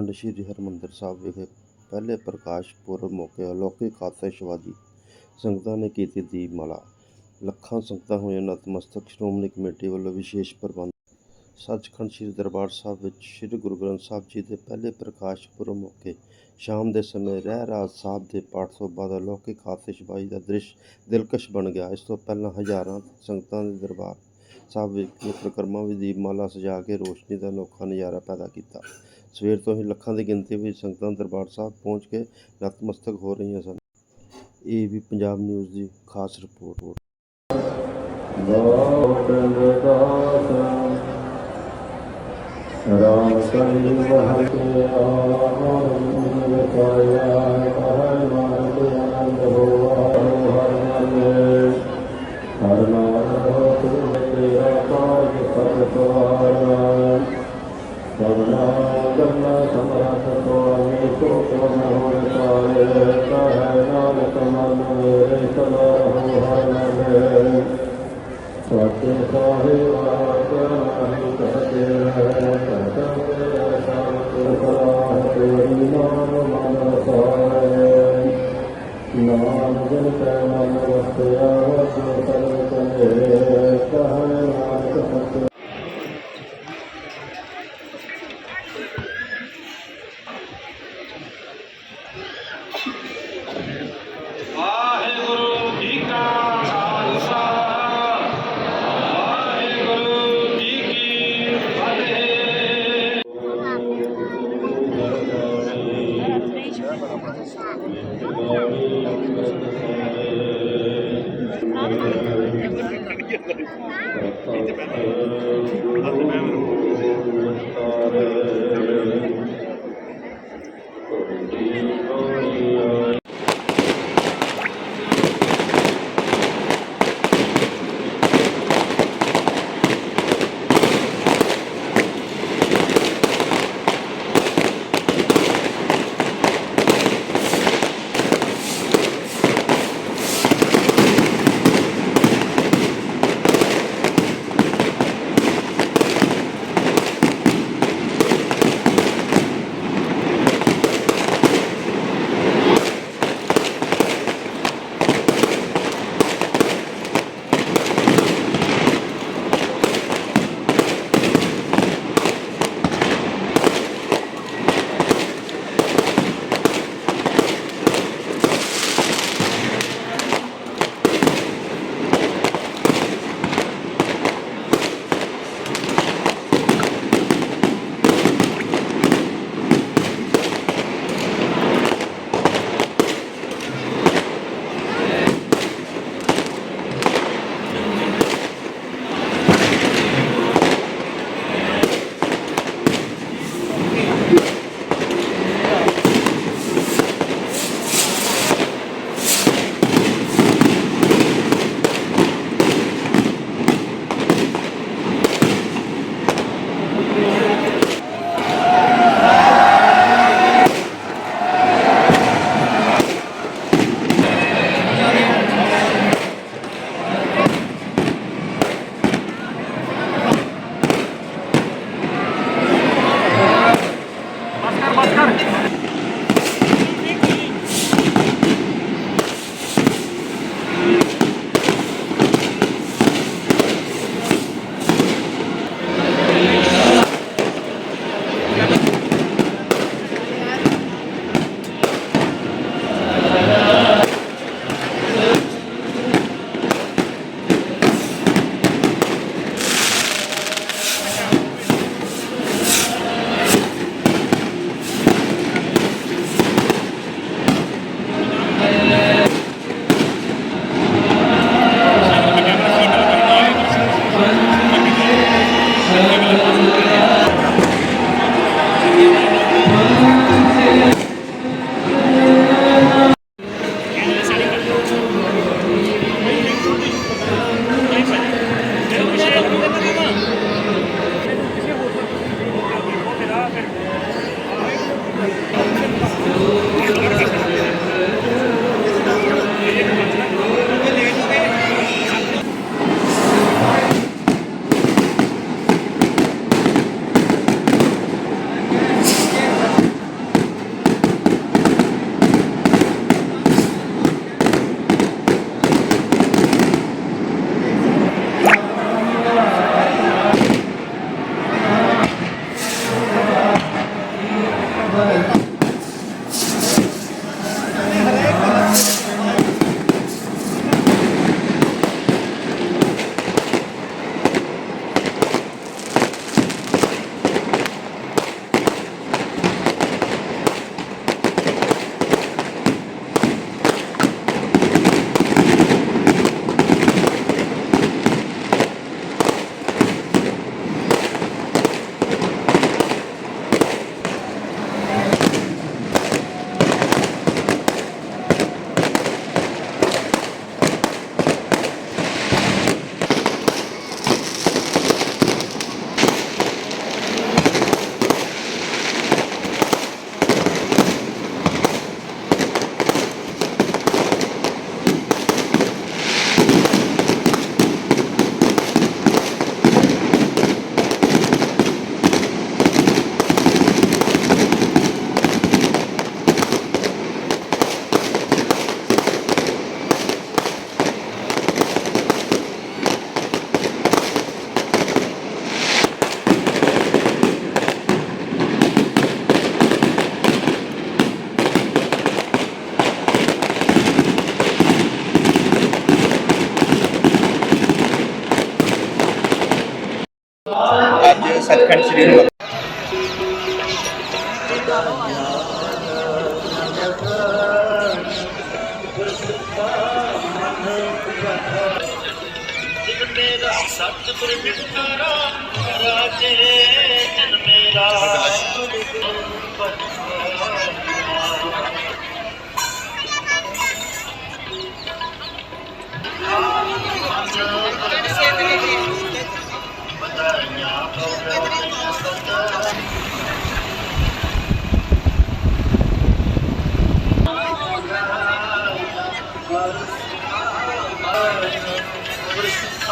ਸੱਚਖੰਡ ਸ੍ਰੀ ਹਰਿਮੰਦਰ ਸਾਹਿਬ ਵਿਖੇ ਪਹਿਲੇ ਪ੍ਰਕਾਸ਼ ਪੁਰਬ ਮੌਕੇ ਅਲੌਕਿਕ ਆਤਿਸ਼ਬਾਜ਼ੀ ਸੰਗਤਾਂ ਨੇ ਕੀਤੀ ਦੀਪਮਾਲਾ। ਲੱਖਾਂ ਸੰਗਤਾਂ ਹੋਈਆਂ ਨਤਮਸਤਕ, ਸ਼੍ਰੋਮਣੀ ਕਮੇਟੀ ਵੱਲੋਂ ਵਿਸ਼ੇਸ਼ ਪ੍ਰਬੰਧ। ਸੱਚਖੰਡ ਸ੍ਰੀ ਦਰਬਾਰ ਸਾਹਿਬ ਵਿੱਚ ਸ੍ਰੀ ਗੁਰੂ ਗ੍ਰੰਥ ਸਾਹਿਬ ਜੀ ਦੇ ਪਹਿਲੇ ਪ੍ਰਕਾਸ਼ ਪੁਰਬ ਮੌਕੇ ਸ਼ਾਮ ਦੇ ਸਮੇਂ ਰਹਿ ਰਾਸ ਸਾਹਿਬ ਦੇ ਪਾਠ ਤੋਂ ਬਾਅਦ ਅਲੌਕਿਕ ਆਤਿਸ਼ਬਾਜ਼ੀ ਦਾ ਦ੍ਰਿਸ਼ ਦਿਲਕਸ਼ ਬਣ ਗਿਆ। ਇਸ ਤੋਂ ਪਹਿਲਾਂ ਹਜ਼ਾਰਾਂ ਸੰਗਤਾਂ ਦੇ ਦਰਬਾਰ ਸਾਹਿਬ ਵਿੱਚ ਪ੍ਰਕਰਮਾ ਵਿੱਚ ਦੀਪਮਾਲਾ ਸਜਾ ਕੇ ਰੋਸ਼ਨੀ ਦਾ ਅਨੋਖਾ ਨਜ਼ਾਰਾ ਪੈਦਾ ਕੀਤਾ। ਸਵੇਰ ਤੋਂ ਹੀ ਲੱਖਾਂ ਦੀ ਗਿਣਤੀ ਵਿੱਚ ਸੰਗਤਾਂ ਦਰਬਾਰ ਸਾਹਿਬ ਪਹੁੰਚ ਕੇ ਨਤਮਸਤਕ ਹੋ ਰਹੀਆਂ ਸਨ ਇਹ ਵੀ ਪੰਜਾਬ ਨਿਊਜ਼ ਦੀ ਖਾਸ ਰਿਪੋਰਟ ਰਾਮ ਕਲੀ ਵਹਤੇ ਆਨੰਦ ਪਾਇਆ ਹਰ ਮਨ ਤੇ ਆਨੰਦ ਹੋਆ ਹਰ ਮਨ ਹਰ ਨਾਮ ਤੇਰਾ ਕਾਜ ਸਤ ਸਵਾਰਾ ਸਭਨਾ ਕਰਨਾ ਸਮਰਥ ਕੋ ਅਮੇ ਕੋਨ ਹੋਇ ਪਾਏ ਕਹੈ ਨਾਨਕ ਮਨ ਮੇਰੇ ਸਦਾ ਹੋ ਹਰ ਮਨ ਸਤਿ ਸਾਹਿਬ ਆਪ ਨਹੀਂ ਕਹਤੇ ਹੈ ਕਹਤੇ ਸੰਤ ਤੇਰੀ ਨਾਮ ਮਨ ਸਾਰੇ ਨਾਮ ਜਨ ਕੈ ਮਨ ਵਸਿਆ Thank you. ਮੇਰਾ ਸਤਿਗੁਰ ਮਿੱਤਰਾ ਰਾਜੇ ਜਨ ਮੇਰਾ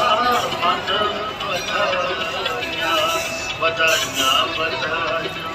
ਵਧਾਈਆਂ ਵਧਾਈਆਂ ਵਧਾਈਆਂ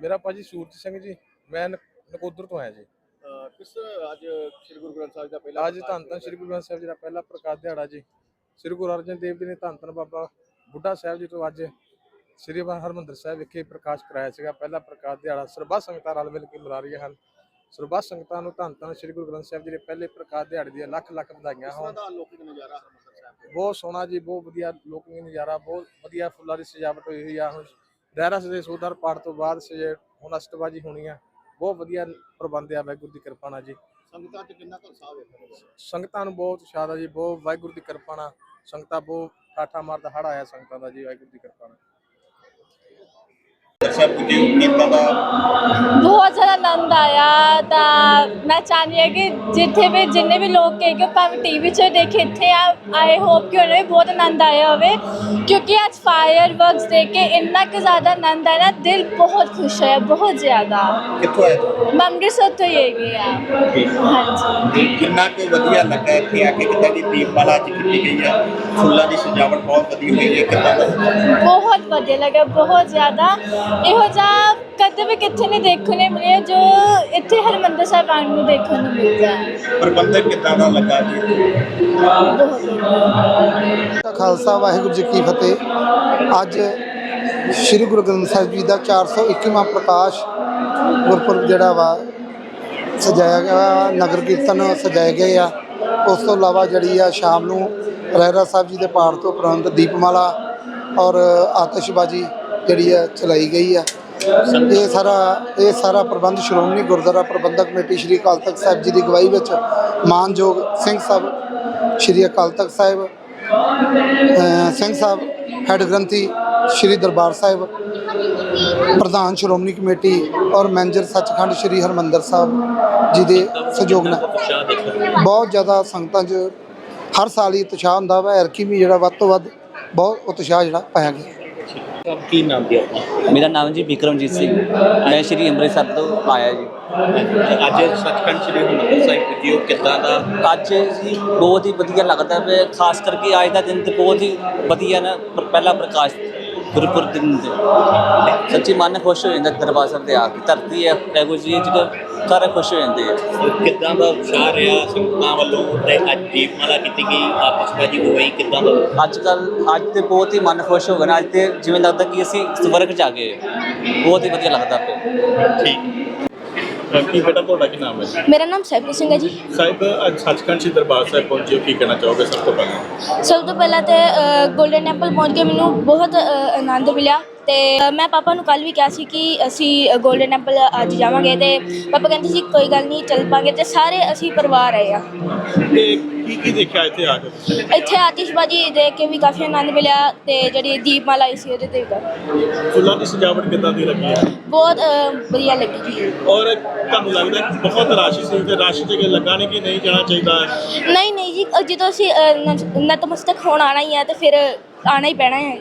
ਮੇਰਾ ਭਾਜੀ ਸੂਰਜ ਸਿੰਘ ਜੀ ਮੈਂ ਨ- ਨਕੋਦਰ ਤੋਂ ਆਇਆ ਜੀ। ਕਿਸ ਅੱਜ ਸ੍ਰੀ ਗੁਰੂ ਗ੍ਰੰਥ ਸਾਹਿਬ ਦਾ ਪਹਿਲਾ ਅੱਜ ਧੰਨ ਧੰਨ ਸ੍ਰੀ ਗੁਰੂ ਗ੍ਰੰਥ ਸਾਹਿਬ ਜੀ ਦਾ ਪਹਿਲਾ ਪ੍ਰਕਾਸ਼ ਦਿਹਾੜਾ ਜੀ। ਸ੍ਰੀ ਗੁਰੂ ਅਰਜਨ ਦੇਵ ਜੀ ਨੇ ਧੰਨ ਧੰਨ ਬਾਬਾ ਬੁੱਢਾ ਸਾਹਿਬ ਜੀ ਤੋਂ ਅੱਜ ਸ੍ਰੀ ਹਰਮੰਦਰ ਸਾਹਿਬ ਵਿਖੇ ਪ੍ਰਕਾਸ਼ ਕਰਾਇਆ ਸੀਗਾ। ਪਹਿਲਾ ਪ੍ਰਕਾਸ਼ ਦਿਹਾੜਾ ਸਰਬੱਤ ਸੰਗਤਾਂ ਰਲ ਮਿਲ ਕੇ ਮਨਾ ਰਹੀਆਂ ਹਨ। ਸਰਬੱਤ ਸੰਗਤਾਂ ਨੂੰ ਧੰਨ ਧੰਨ ਸ੍ਰੀ ਗੁਰੂ ਗ੍ਰੰਥ ਸਾਹਿਬ ਜੀ ਦੇ ਪਹਿਲੇ ਪ੍ਰਕਾਸ਼ ਦਿਹਾੜੇ ਦੀਆਂ ਲੱਖ ਲੱਖ ਵਧਾਈਆਂ ਹੋਣ। ਬਹੁਤ ਸੋਹਣਾ ਜੀ ਬਹੁਤ ਵਧੀਆ ਲੋਕੀ ਨਜ਼ਾਰਾ ਬਹੁਤ ਵਧੀਆ ਫੁੱਲਾਂ ਦੀ ਸਜਾਵਟ ਹੋਈ ਹੋਈ ਆ। ਹੁਣ ਰਹਿਰਾਸ ਦੇ ਸੋਧਰ ਪਾਠ ਤੋਂ ਬਾਅਦ ਸਜੇ ਹੁਣ ਅਸ਼ਟਬਾਜੀ ਹੋਣੀ ਆ। ਬਹੁਤ ਵਧੀਆ ਪ੍ਰਬੰਧ ਆ ਵਾਹਿਗੁਰੂ ਦੀ ਕਿਰਪਾ ਨਾਲ ਜੀ। ਸੰਗਤਾਂ 'ਚ ਕਿੰਨਾ ਕੁ ਉਤਸ਼ਾਹ ਵੇਖਣ ਨੂੰ ਸੰਗਤਾਂ ਨੂੰ ਬਹੁਤ ਉਤਸ਼ਾਹ ਜੀ ਬਹੁਤ ਵਾਹਿਗੁਰੂ ਦੀ ਕਿਰਪਾ ਨਾਲ ਸੰਗਤਾਂ ਬਹੁਤ ਠਾਠਾ ਮਾਰਦਾ ਹੜ ਆਇਆ ਸੰਗਤਾਂ ਦਾ ਜੀ ਵਾਹਿਗੁਰੂ ਦੀ ਕਿਰਪਾ ਨਾਲ। ਪੁੱਜੇ ਹੋ ਕਿੱਦਾਂ ਦਾ ਆਨੰਦ ਆਇਆ ਤਾਂ ਮੈਂ ਚਾਹੁੰਦੀ ਹਾਂ ਕਿ ਜਿੱਥੇ ਵੀ ਜਿੰਨੇ ਵੀ ਲੋਕ ਕਹੇ ਕਿ ਭਾਵੇਂ ਟੀਵੀ 'ਚ ਦੇਖੇ ਇੱਥੇ ਆਏ ਹੋਪ ਕਿ ਉਹਨਾਂ ਨੂੰ ਵੀ ਬਹੁਤ ਆਨੰਦ ਆਇਆ ਹੋਵੇ। ਕਿਉਂਕਿ ਅੱਜ ਫਾਇਰ ਵਰਕਸ ਦੇਖ ਕੇ ਇੰਨਾ ਕੁ ਜ਼ਿਆਦਾ ਆਨੰਦ ਆਇਆ ਦਿਲ ਬਹੁਤ ਖੁਸ਼ ਹੋਇਆ ਬਹੁਤ ਜ਼ਿਆਦਾ। ਕਿੱਥੋਂ ਆਏ ਤੁਸੀਂ? ਮੈਂ ਅੰਮ੍ਰਿਤਸਰ ਤੋਂ ਹੀ ਹੈਗੀ ਆ। ਹਾਂਜੀ। ਤੇ ਕਿੰਨਾ ਕੁ ਵਧੀਆ ਲੱਗਾ ਇੱਥੇ ਆ ਕੇ ਕਿੱਦਾਂ ਦੀ ਦੀਪਮਾਲਾ ਅੱਜ ਕੀਤੀ ਗਈ ਹੈ ਫੁੱਲਾਂ ਦੀ ਸਜਾਵਟ ਬਹੁਤ ਵਧੀਆ ਹੋਈ ਹੈ ਕਿੱਦਾਂ ਦਾ? ਬਹੁਤ ਵਧੀਆ ਲੱਗਾ ਬਹੁਤ ਜ਼ਿਆਦਾ। ਇਹੋ ਜਿਹਾ ਕਦੇ ਵੀ ਕਿੱਥੇ ਨਹੀਂ ਦੇਖਣ ਨੂੰ ਮਿਲਿਆ ਜੋ ਇੱਥੇ ਹਰਿਮੰਦਰ ਸਾਹਿਬ ਆਉਣ ਨੂੰ ਦੇਖਣ ਨੂੰ ਮਿਲਦਾ ਹੈ। ਪ੍ਰਬੰਧਕ ਕਿੱਦਾਂ ਦਾ ਲੱਗਾ ਜੀ? ਬਹੁਤ ਖਾਲਸਾ ਵਾਹਿਗੁਰੂ ਜੀ ਕੀ ਫਤਿਹ। ਅੱਜ ਸ੍ਰੀ ਗੁਰੂ ਗ੍ਰੰਥ ਸਾਹਿਬ ਜੀ ਦਾ 421ਵਾਂ ਪ੍ਰਕਾਸ਼ ਗੁਰਪੁਰਬ ਜਿਹੜਾ ਵਾ ਸਜਾਇਆ ਗਿਆ ਵਾ, ਨਗਰ ਕੀਰਤਨ ਸਜਾਏ ਗਏ ਆ। ਉਸ ਤੋਂ ਇਲਾਵਾ ਜਿਹੜੀ ਆ ਸ਼ਾਮ ਨੂੰ ਰਹਿਰਾ ਸਾਹਿਬ ਜੀ ਦੇ ਪਾਠ ਤੋਂ ਉਪਰੰਤ ਦੀਪਮਾਲਾ ਔਰ ਆਤਿਸ਼ਬਾਜ਼ੀ ਜਿਹੜੀ ਆ ਚਲਾਈ ਗਈ ਆ। ਇਹ ਸਾਰਾ ਇਹ ਸਾਰਾ ਪ੍ਰਬੰਧ ਸ਼੍ਰੋਮਣੀ ਗੁਰਦੁਆਰਾ ਪ੍ਰਬੰਧਕ ਕਮੇਟੀ ਸ੍ਰੀ ਅਕਾਲ ਤਖਤ ਸਾਹਿਬ ਜੀ ਦੀ ਅਗਵਾਈ ਵਿੱਚ ਮਾਨਯੋਗ ਸਿੰਘ ਸਾਹਿਬ, ਸ੍ਰੀ ਅਕਾਲ ਤਖਤ ਸਾਹਿਬ ਸਿੰਘ ਸਾਹਿਬ, ਹੈਡ ਗ੍ਰੰਥੀ ਸ੍ਰੀ ਦਰਬਾਰ ਸਾਹਿਬ, ਪ੍ਰਧਾਨ ਸ਼੍ਰੋਮਣੀ ਕਮੇਟੀ ਔਰ ਮੈਨੇਜਰ ਸੱਚਖੰਡ ਸ੍ਰੀ ਹਰਮੰਦਰ ਸਾਹਿਬ ਜੀ ਦੇ ਸਹਿਯੋਗ ਨਾਲ। ਬਹੁਤ ਜ਼ਿਆਦਾ ਸੰਗਤਾਂ 'ਚ ਹਰ ਸਾਲ ਹੀ ਉਤਸ਼ਾਹ ਹੁੰਦਾ ਵਾ ਐਰਕੀ ਵੀ ਜਿਹੜਾ ਵੱਧ ਤੋਂ ਵੱਧ ਬਹੁਤ ਉਤਸ਼ਾਹ ਜਿਹੜਾ ਪਾਇਆ ਗਿਆ। ਕੀ ਨਾਮ ਦੀ ਆਪਣਾ? ਮੇਰਾ ਨਾਮ ਜੀ ਵਿਕਰਮਜੀਤ ਸਿੰਘ। ਮੈਂ ਸ਼੍ਰੀ ਅੰਮ੍ਰਿਤਸਰ ਤੋਂ ਆਇਆ ਜੀ। ਅੱਜ ਸੱਚਖੰਡ ਸ੍ਰੀ ਹਰਿਮੰਦਰ ਸਾਹਿਬ ਪੁੱਜੇ ਹੋ ਕਿੱਦਾਂ ਦਾ ਅੱਜ ਜੀ ਬਹੁਤ ਹੀ ਵਧੀਆ ਲੱਗਦਾ ਹੈ ਖਾਸ ਕਰਕੇ ਅੱਜ ਦਾ ਦਿਨ ਤੇ ਬਹੁਤ ਹੀ ਵਧੀਆ ਨਾ ਪਹਿਲਾ ਪ੍ਰਕਾਸ਼ ਗੁਰਪੁਰਬ ਦਿਨ ਤੇ ਸੱਚੀ ਮਨ ਖੁਸ਼ ਹੋ ਜਾਂਦਾ ਦਰਬਾਰ ਸਾਹਿਬ ਤੇ ਆ ਕੇ। ਧਰਤੀ ਹੈ ਇਹੋ ਜੀ ਜਦੋਂ ਸਾਰੇ ਖੁਸ਼ ਹੋ ਜਾਂਦੇ ਆ। ਕਿੱਦਾਂ ਦਾ ਉਤਸ਼ਾਹ ਰਿਹਾ ਸੰਗਤਾਂ ਵੱਲੋਂ ਤੇ ਅੱਜ ਦੀਪਮਾਲਾ ਕੀਤੀ ਗਈ ਆਪਸਬਾਜੀ ਹੋਈ ਕਿੱਦਾਂ ਦਾ? ਅੱਜ ਕੱਲ ਅੱਜ ਤੇ ਬਹੁਤ ਹੀ ਮਨ ਖੁਸ਼ ਹੋ ਗਿਆ ਅੱਜ ਤੇ ਜਿਵੇਂ ਲੱਗਦਾ ਕਿ ਅਸੀਂ ਸਵਰਗ ਚ ਆ ਗਏ। ਬਹੁਤ ਹੀ ਵਧੀਆ ਲੱਗਦਾ ਪਿਆ। ਠੀਕ। ਕੀ ਬੇਟਾ ਤੁਹਾਡਾ ਕੀ ਨਾਮ ਹੈ ਮੇਰਾ ਨਾਮ ਸੈਪੀ ਸਿੰਘ ਹੈ ਜੀ। ਸਾਹਿਬ ਅੱਜ ਸੱਚਖੰਡ ਸ੍ਰੀ ਦਰਬਾਰ ਸਾਹਿਬ ਪਹੁੰਚੇ ਹੋ ਕੀ ਕਹਿਣਾ ਚਾਹੋਗੇ ਸਭ ਤੋਂ ਪਹਿਲਾਂ? ਸਭ ਤੋਂ ਪਹਿਲਾਂ ਤੇ ਗੋਲਡਨ ਟੈਂਪਲ ਪਹੁੰਚ ਕੇ ਮੈਨੂੰ ਬਹੁਤ ਅ, ਆਨੰਦ ਮਿਲਿਆ ਤੇ ਅ, ਮੈਂ ਪਾਪਾ ਨੂੰ ਕੱਲ ਵੀ ਕਿਹਾ ਸੀ ਕਿ ਅਸੀਂ ਗੋਲਡਨ ਟੈਂਪਲ ਅੱਜ ਜਾਵਾਂਗੇ ਤੇ ਪਾਪਾ ਕਹਿੰਦੇ ਸੀ ਕੋਈ ਗੱਲ ਨਹੀਂ ਚੱਲ ਪਾਂਗੇ ਤੇ ਸਾਰੇ ਅਸੀਂ ਪਰਿਵਾਰ ਆਏ ਆ ਤੇ ਕੀ ਕੀ ਦੇਖਿਆ ਇੱਥੇ ਆ ਕੇ ਇੱਥੇ ਆਤਿਸ਼ਬਾਜ਼ੀ ਦੇਖ ਕੇ ਵੀ ਕਾਫੀ ਆਨੰਦ ਮਿਲਿਆ ਤੇ ਜਿਹੜੀ ਦੀਪਮਾਲਾ ਆਈ ਸੀ ਉਹਦੇ ਤੇ ਵੀ ਫੁੱਲਾਂ ਦੀ ਸਜਾਵਟ ਕਿੱਦਾਂ ਦੀ ਲੱਗੀ ਹੈ ਬਹੁਤ ਵਧੀਆ ਲੱਗੀ ਜੀ। ਔਰ ਤੁਹਾਨੂੰ ਲੱਗਦਾ ਕਿ ਬਹੁਤ ਰਸ਼ ਸੀ ਤੇ ਰਸ਼ ਜਗ੍ਹਾ ਲੱਗਾ ਨਹੀਂ ਕਿ ਨਹੀਂ ਜਾਣਾ ਚਾਹੀਦਾ? ਹੈ ਨਹੀਂ ਨਹੀਂ ਜੀ ਜਦੋਂ ਅਸੀਂ ਅ, ਨ- ਨਤਮਸਤਕ ਹੋਣ ਆਣਾ ਹੀ ਹੈ ਤੇ ਫਿਰ ਆਣਾ ਹੀ ਪੈਣਾ ਹੈ।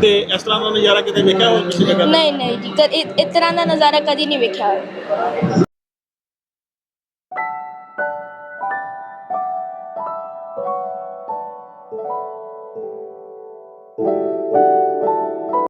ਤੇ ਇਸ ਤਰ੍ਹਾਂ ਦਾ ਨਜ਼ਾਰਾ ਕਿਤੇ ਵੇਖਿਆ ਹੋਰ ਕਿਸੇ ਜਗ੍ਹਾ ਤੇ? ਨਹੀਂ ਨਹੀਂ ਜੀ ਕਦ- ਇ- ਇਸ ਤਰ੍ਹਾਂ ਦਾ ਨਜ਼ਾਰਾ ਕਦੀ ਨਹੀਂ ਵੇਖਿਆ।